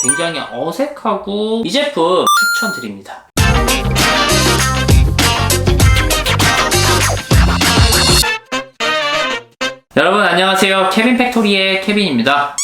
굉장히 어색하고 이 제품 추천드립니다. 여러분 안녕하세요. 케빈 팩토리의 케빈입니다.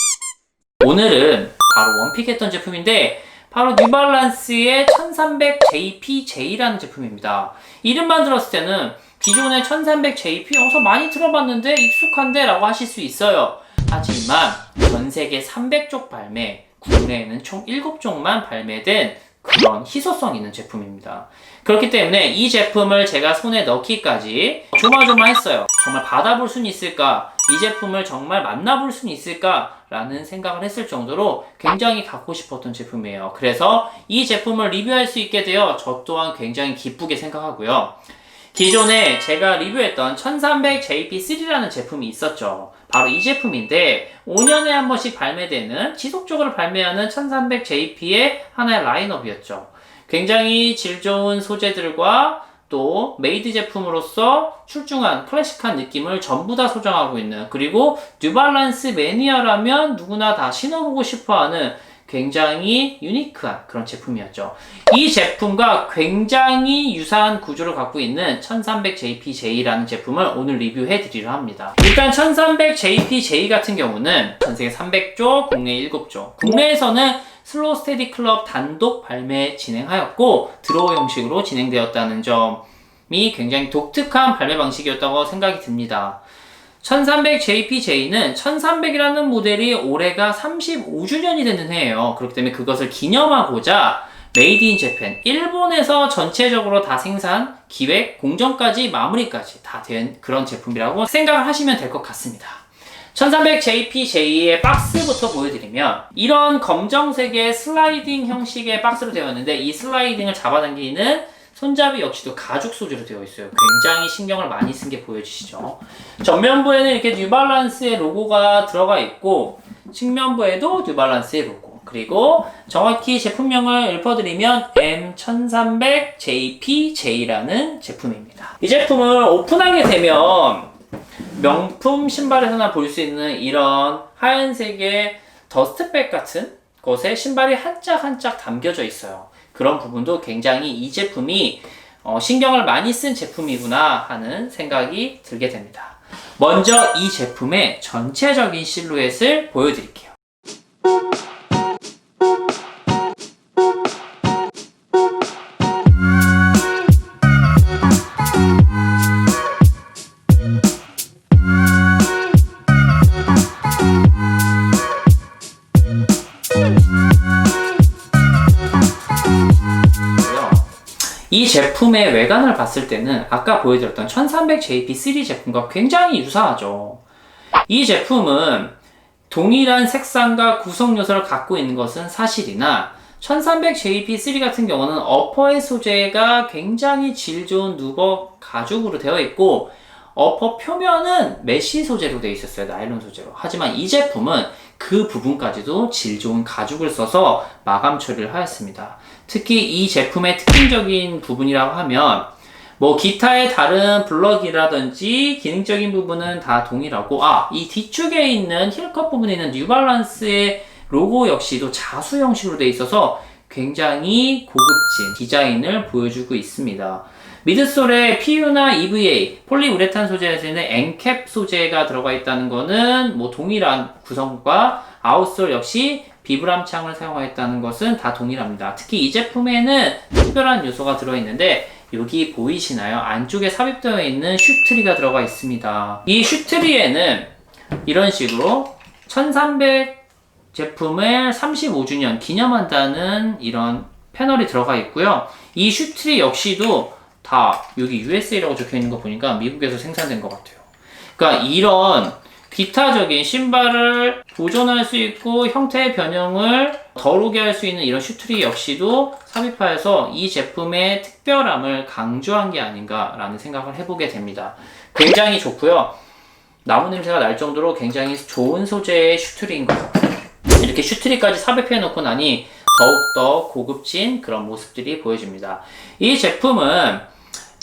오늘은 바로 원픽 했던 제품인데 바로 뉴발란스의 1300JPJ라는 제품입니다. 이름만 들었을 때는 기존의 1300JP 어서 많이 들어봤는데 익숙한데 라고 하실 수 있어요. 하지만 전 세계 300쪽 발매, 국내에는 총 7쪽만 발매된 그런 희소성 있는 제품입니다. 그렇기 때문에 이 제품을 제가 손에 넣기까지 조마조마했어요. 정말 받아볼 수는 있을까? 이 제품을 정말 만나볼 수는 있을까? 라는 생각을 했을 정도로 굉장히 갖고 싶었던 제품이에요. 그래서 이 제품을 리뷰할 수 있게 되어 저 또한 굉장히 기쁘게 생각하고요. 기존에 제가 리뷰했던 1300JP3라는 제품이 있었죠. 바로 이 제품인데 5년에 한 번씩 발매되는 지속적으로 발매하는 1300JP의 하나의 라인업이었죠. 굉장히 질 좋은 소재들과 또 메이드 제품으로서 출중한 클래식한 느낌을 전부 다 소장하고 있는 그리고 뉴발란스 매니아라면 누구나 다 신어보고 싶어하는 굉장히 유니크한 그런 제품이었죠. 이 제품과 굉장히 유사한 구조를 갖고 있는 1300JPJ라는 제품을 오늘 리뷰해 드리려 합니다. 일단 1300JPJ 같은 경우는 전 세계 300조, 국내 7조. 국내에서는 슬로우 스테디 클럽 단독 발매 진행하였고 드로우 형식으로 진행되었다는 점이 굉장히 독특한 발매 방식이었다고 생각이 듭니다. 1300JPJ는 1300이라는 모델이 올해가 35주년이 되는 해예요. 그렇기 때문에 그것을 기념하고자 메이드 인 재팬 일본에서 전체적으로 다 생산, 기획, 공정까지 마무리까지 다 된 그런 제품이라고 생각을 하시면 될 것 같습니다. 1300JPJ의 박스부터 보여드리면 이런 검정색의 슬라이딩 형식의 박스로 되어 있는데 이 슬라이딩을 잡아당기는 손잡이 역시도 가죽 소재로 되어 있어요. 굉장히 신경을 많이 쓴 게 보여지시죠. 전면부에는 이렇게 뉴발란스의 로고가 들어가 있고 측면부에도 뉴발란스의 로고 그리고 정확히 제품명을 읊어드리면 M1300JPJ라는 제품입니다. 이 제품을 오픈하게 되면 명품 신발에서나 볼 수 있는 이런 하얀색의 더스트백 같은 것에 신발이 한짝 한짝 담겨져 있어요. 그런 부분도 굉장히 이 제품이 어, 신경을 많이 쓴 제품이구나 하는 생각이 들게 됩니다. 먼저 이 제품의 전체적인 실루엣을 보여드릴게요. 이 제품의 외관을 봤을 때는 아까 보여드렸던 1300JP3 제품과 굉장히 유사하죠. 이 제품은 동일한 색상과 구성 요소를 갖고 있는 것은 사실이나 1300JP3 같은 경우는 어퍼의 소재가 굉장히 질 좋은 누버 가죽으로 되어 있고 어퍼 표면은 메쉬 소재로 되어 있었어요. 나일론 소재로. 하지만 이 제품은 그 부분까지도 질 좋은 가죽을 써서 마감 처리를 하였습니다. 특히 이 제품의 특징적인 부분이라고 하면 뭐 기타의 다른 블럭이라든지 기능적인 부분은 다 동일하고 아 이 뒤쪽에 있는 힐컷 부분에 있는 뉴발란스의 로고 역시도 자수 형식으로 되어 있어서 굉장히 고급진 디자인을 보여주고 있습니다. 미드솔에 PU나 EVA, 폴리우레탄 소재에서는 엔캡 소재가 들어가 있다는 것은 뭐 동일한 구성과 아웃솔 역시 비브람 창을 사용하였다는 것은 다 동일합니다. 특히 이 제품에는 특별한 요소가 들어있는데 여기 보이시나요? 안쪽에 삽입되어 있는 슈트리가 들어가 있습니다. 이 슈트리에는 이런 식으로 1300 제품을 35주년 기념한다는 이런 패널이 들어가 있고요. 이 슈트리 역시도 다 여기 USA라고 적혀 있는 거 보니까 미국에서 생산된 것 같아요. 그러니까 이런 기타적인 신발을 보존할 수 있고 형태의 변형을 덜 오게 할 수 있는 이런 슈트리 역시도 삽입하여서 이 제품의 특별함을 강조한 게 아닌가라는 생각을 해보게 됩니다. 굉장히 좋고요. 나무 냄새가 날 정도로 굉장히 좋은 소재의 슈트리인 것 같아요. 이렇게 슈트리까지 삽입해 놓고 나니 더욱더 고급진 그런 모습들이 보여집니다. 이 제품은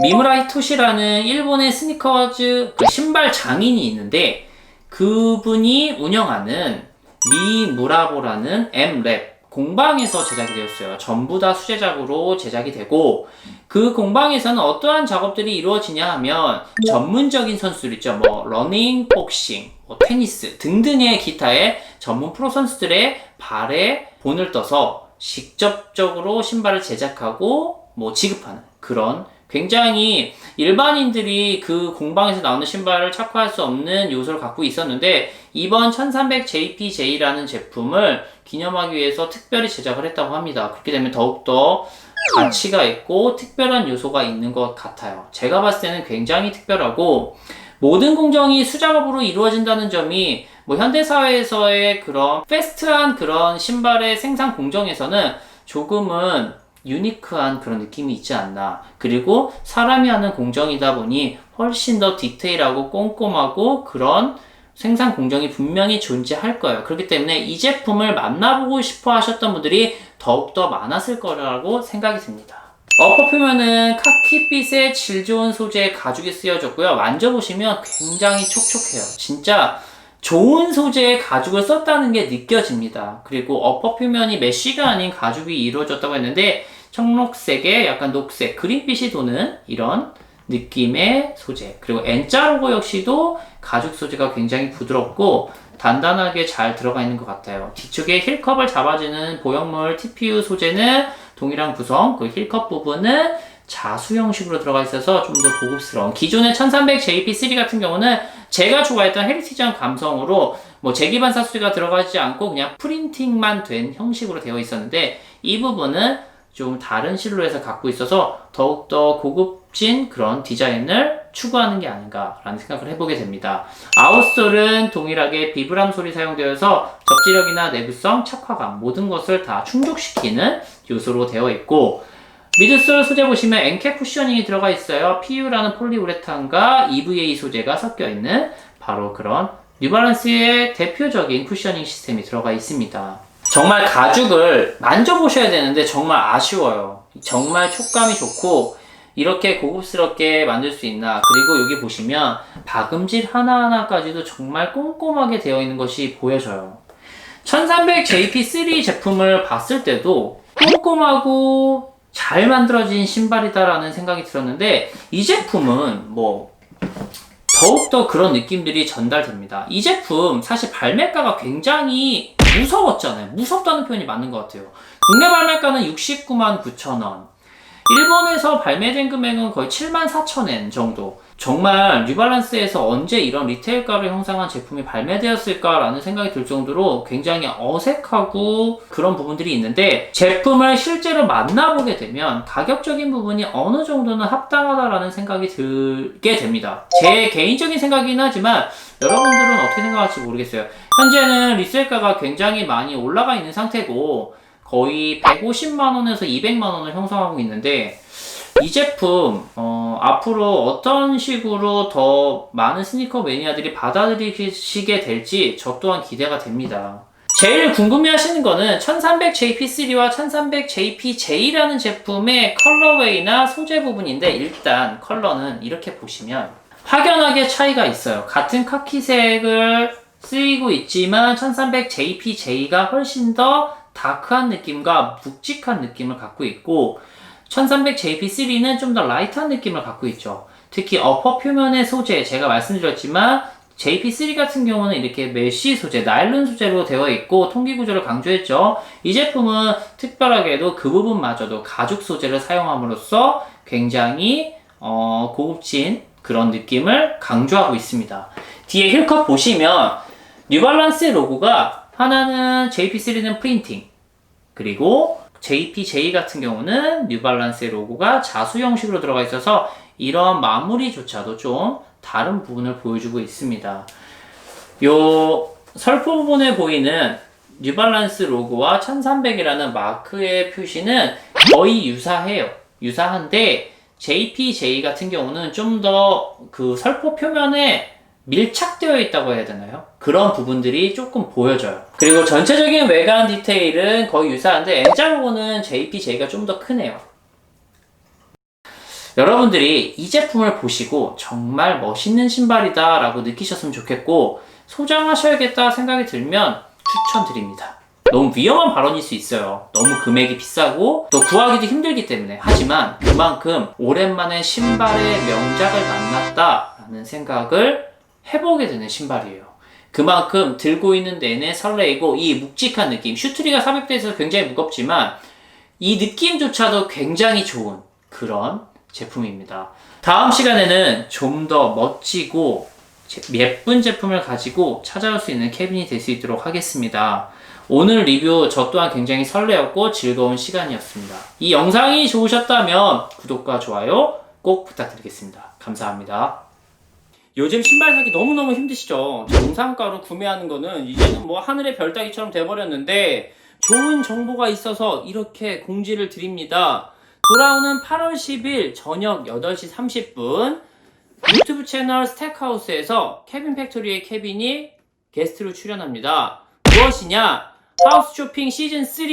미무라 히토시라는 일본의 스니커즈 그 신발 장인이 있는데 그분이 운영하는 미무라보라는 M랩 공방에서 제작이 되었어요. 전부 다 수제작으로 제작이 되고 그 공방에서는 어떠한 작업들이 이루어지냐 하면 전문적인 선수들 있죠. 뭐 러닝, 복싱, 뭐 테니스 등등의 기타의 전문 프로 선수들의 발에 본을 떠서 직접적으로 신발을 제작하고 뭐 지급하는 그런 굉장히 일반인들이 그 공방에서 나오는 신발을 착화할 수 없는 요소를 갖고 있었는데 이번 1300JPJ라는 제품을 기념하기 위해서 특별히 제작을 했다고 합니다. 그렇게 되면 더욱더 가치가 있고 특별한 요소가 있는 것 같아요. 제가 봤을 때는 굉장히 특별하고 모든 공정이 수작업으로 이루어진다는 점이 뭐 현대사회에서의 그런 패스트한 그런 신발의 생산 공정에서는 조금은 유니크한 그런 느낌이 있지 않나. 그리고 사람이 하는 공정이다 보니 훨씬 더 디테일하고 꼼꼼하고 그런 생산 공정이 분명히 존재할 거예요. 그렇기 때문에 이 제품을 만나보고 싶어 하셨던 분들이 더욱더 많았을 거라고 생각이 듭니다. 어퍼 표면은 카키빛의 질 좋은 소재의 가죽이 쓰여졌고요. 만져보시면 굉장히 촉촉해요. 진짜 좋은 소재의 가죽을 썼다는 게 느껴집니다. 그리고 어퍼 표면이 메쉬가 아닌 가죽이 이루어졌다고 했는데 청록색에 약간 녹색, 그린빛이 도는 이런 느낌의 소재. 그리고 N자 로고 역시도 가죽 소재가 굉장히 부드럽고 단단하게 잘 들어가 있는 것 같아요. 뒤쪽에 힐컵을 잡아주는 보형물 TPU 소재는 동일한 구성, 그 힐컵 부분은 자수 형식으로 들어가 있어서 좀 더 고급스러운 기존의 1300JP3 같은 경우는 제가 좋아했던 헤리티지한 감성으로 뭐 재기반사 소재가 들어가지 않고 그냥 프린팅만 된 형식으로 되어 있었는데 이 부분은 좀 다른 실루엣을 갖고 있어서 더욱더 고급진 그런 디자인을 추구하는 게 아닌가라는 생각을 해보게 됩니다. 아웃솔은 동일하게 비브람 솔이 사용되어서 접지력이나 내구성, 착화감 모든 것을 다 충족시키는 요소로 되어 있고 미드솔 소재 보시면 엔캡 쿠셔닝이 들어가 있어요. PU라는 폴리우레탄과 EVA 소재가 섞여 있는 바로 그런 뉴발란스의 대표적인 쿠셔닝 시스템이 들어가 있습니다. 정말 가죽을 만져보셔야 되는데 정말 아쉬워요. 정말 촉감이 좋고 이렇게 고급스럽게 만들 수 있나 그리고 여기 보시면 박음질 하나하나까지도 정말 꼼꼼하게 되어 있는 것이 보여져요 1300JP3 제품을 봤을 때도 꼼꼼하고 잘 만들어진 신발이다라는 생각이 들었는데 이 제품은 뭐 더욱더 그런 느낌들이 전달됩니다. 이 제품 사실 발매가가 굉장히 무서웠잖아요. 무섭다는 표현이 맞는 것 같아요. 국내 발매가는 69만 9천 원. 일본에서 발매된 금액은 거의 7만 4천 엔 정도. 정말 뉴발란스에서 언제 이런 리테일가를 형성한 제품이 발매되었을까라는 생각이 들 정도로 굉장히 어색하고 그런 부분들이 있는데 제품을 실제로 만나보게 되면 가격적인 부분이 어느 정도는 합당하다라는 생각이 들게 됩니다. 제 개인적인 생각이긴 하지만 여러분들은 어떻게 생각할지 모르겠어요. 현재는 리셀가가 굉장히 많이 올라가 있는 상태고 거의 150만원에서 200만원을 형성하고 있는데 이 제품 어, 앞으로 어떤 식으로 더 많은 스니커 매니아들이 받아들이시게 될지 저 또한 기대가 됩니다. 제일 궁금해 하시는 거는 1300JP3와 1300JPJ라는 제품의 컬러웨이나 소재 부분인데 일단 컬러는 이렇게 보시면 확연하게 차이가 있어요. 같은 카키색을 쓰이고 있지만 1300JPJ가 훨씬 더 다크한 느낌과 묵직한 느낌을 갖고 있고 1300JP3는 좀 더 라이트한 느낌을 갖고 있죠. 특히 어퍼 표면의 소재, 제가 말씀드렸지만 JP3 같은 경우는 이렇게 메쉬 소재, 나일론 소재로 되어 있고 통기 구조를 강조했죠. 이 제품은 특별하게도 그 부분마저도 가죽 소재를 사용함으로써 굉장히 어, 고급진 그런 느낌을 강조하고 있습니다. 뒤에 힐컵 보시면 뉴발란스의 로고가 하나는 JP3는 프린팅 그리고 JPJ 같은 경우는 뉴발란스의 로고가 자수 형식으로 들어가 있어서 이런 마무리조차도 좀 다른 부분을 보여주고 있습니다. 요 설포 부분에 보이는 뉴발란스 로고와 1300이라는 마크의 표시는 거의 유사해요. 유사한데 JPJ 같은 경우는 좀 더 그 설포 표면에 밀착되어 있다고 해야 되나요? 그런 부분들이 조금 보여져요. 그리고 전체적인 외관 디테일은 거의 유사한데 N자 로고는 JPJ가 좀 더 크네요. 여러분들이 이 제품을 보시고 정말 멋있는 신발이다 라고 느끼셨으면 좋겠고 소장하셔야겠다 생각이 들면 추천드립니다. 너무 위험한 발언일 수 있어요. 너무 금액이 비싸고 또 구하기도 힘들기 때문에. 하지만 그만큼 오랜만에 신발의 명작을 만났다라는 생각을 해보게 되는 신발이에요. 그만큼 들고 있는 내내 설레이고 이 묵직한 느낌. 슈트리가 400대에 있어서 굉장히 무겁지만 이 느낌조차도 굉장히 좋은 그런 제품입니다. 다음 시간에는 좀 더 멋지고 제- 예쁜 제품을 가지고 찾아올 수 있는 캐빈이 될 수 있도록 하겠습니다. 오늘 리뷰 저 또한 굉장히 설레었고 즐거운 시간이었습니다. 이 영상이 좋으셨다면 구독과 좋아요 꼭 부탁드리겠습니다. 감사합니다. 요즘 신발 사기 너무너무 힘드시죠? 정상가로 구매하는 거는 이제는 뭐 하늘의 별 따기처럼 돼버렸는데 좋은 정보가 있어서 이렇게 공지를 드립니다. 돌아오는 8월 10일 저녁 8시 30분 유튜브 채널 스택하우스에서 케빈 팩토리의 케빈이 게스트로 출연합니다. 무엇이냐? 하우스 쇼핑 시즌 3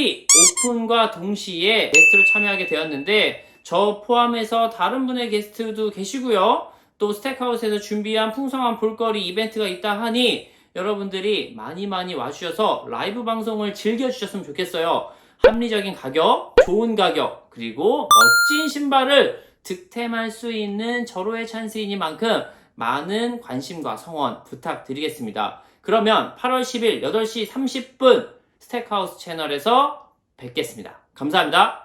오픈과 동시에 게스트로 참여하게 되었는데 저 포함해서 다른 분의 게스트도 계시고요. 또 스택하우스에서 준비한 풍성한 볼거리 이벤트가 있다 하니 여러분들이 많이 많이 와주셔서 라이브 방송을 즐겨주셨으면 좋겠어요. 합리적인 가격, 좋은 가격, 그리고 멋진 신발을 득템할 수 있는 절호의 찬스이니만큼 많은 관심과 성원 부탁드리겠습니다. 그러면 8월 10일 8시 30분 스택하우스 채널에서 뵙겠습니다. 감사합니다.